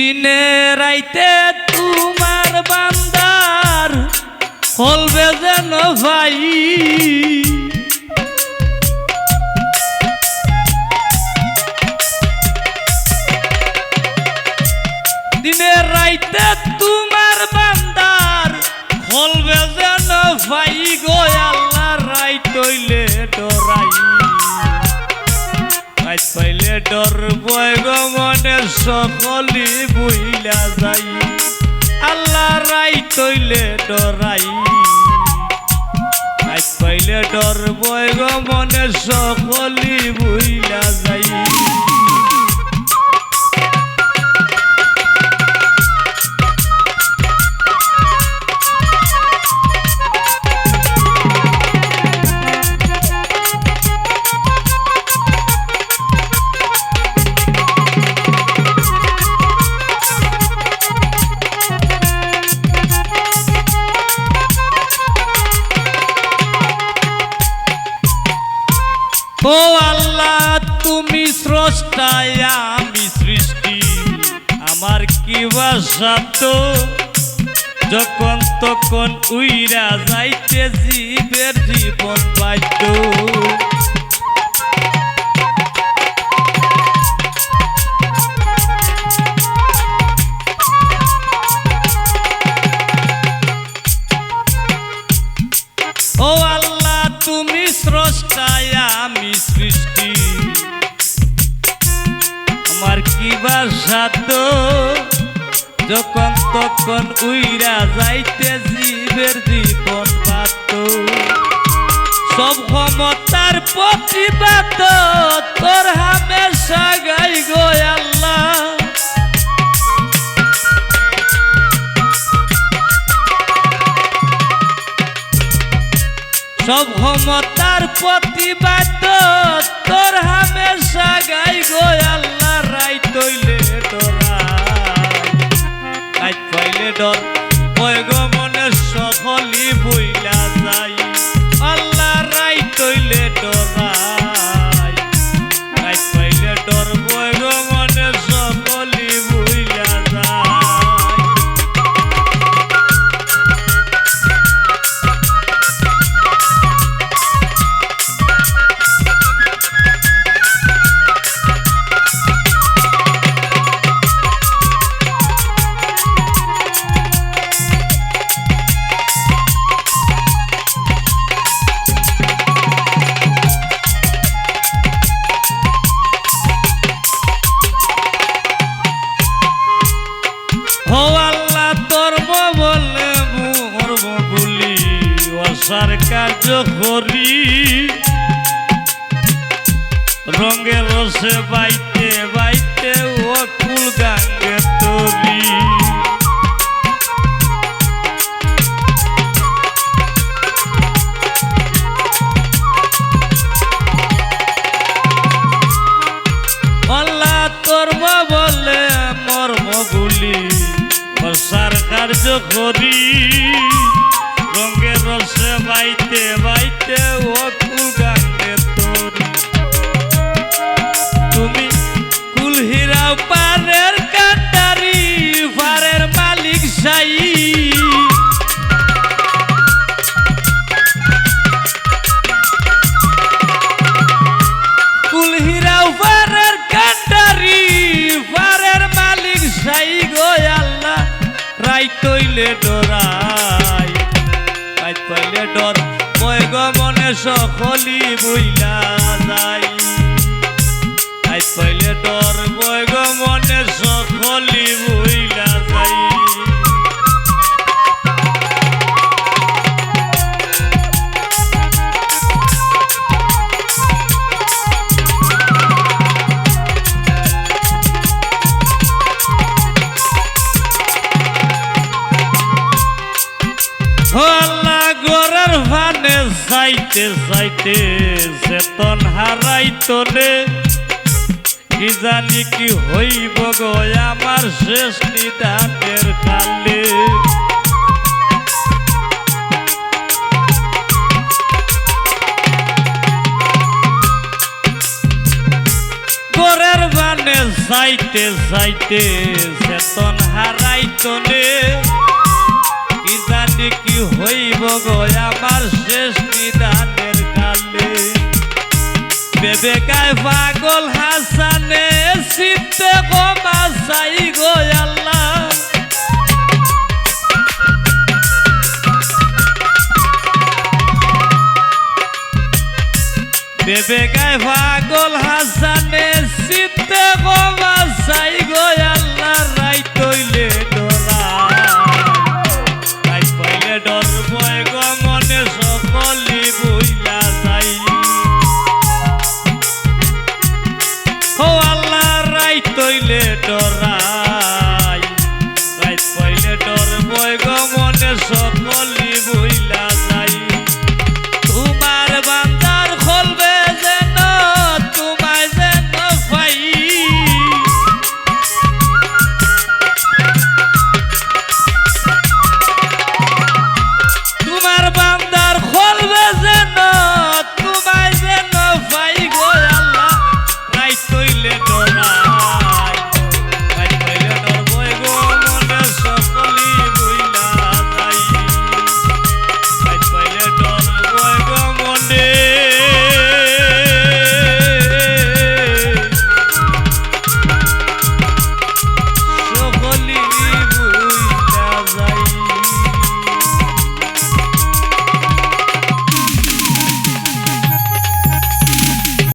দিনে রাইতে তোমার বান্দার হলবে যেন ভাই। দিনে রাইতে ডর বয় গো মনে সকলি বুইলা যাই। আল্লাহ রাই তৈলে ডরাই। আজ পাইলে ডর বয় গো মনে সকলি বুইলা যাই। স্রষ্টায় আমি সৃষ্টি। আমার কি বাসাত যখন তখন উইরা যাইতে জীবের জীবন পাইত। ও আল্লাহ, তুমি স্রষ্টায় আমি সৃষ্টি। আমার কি বাসাত যখন তখন উইরা যাইতে জীবের জীবন পাত সব ক্ষমতার প্রতিবাদ তোর হামেশা গাই গো ক্ষমতার প্রতিবাদ তোর হামেশা গাই গো আল্লাহ রাই তৈলে তোরা। পাইলে ডর কয় করি রঙে রসে বাইতে বাইতে ও কুল গাঙ্গে তরি। বলে মর্ম গুলি বর্ষার কার্য করি। রসে বাইতে বাইতে ও কুল গাঙ্গে তরি। তুমি কুল হীরা পারের কান্ডারি পারের মালিক সাই। কুল হীরা পারের কান্ডারি পারের মালিক সাই গো আল্লাহ। রাই তৈলে তৈলে ডর মনে সকলি বইলা যায়। চাইতে চাইতে চেতন হারাই তোলে কি জানি কি হইব গো আমার শেষ নিদানের কালে। গোরের বানে চাইতে চাইতে চেতন তনে কি জানি কি হইব গো আমার বেবেকায় পাগল হাসানে শীতে কমা চাই গো আল্লাহ। বেবেকায় পাগল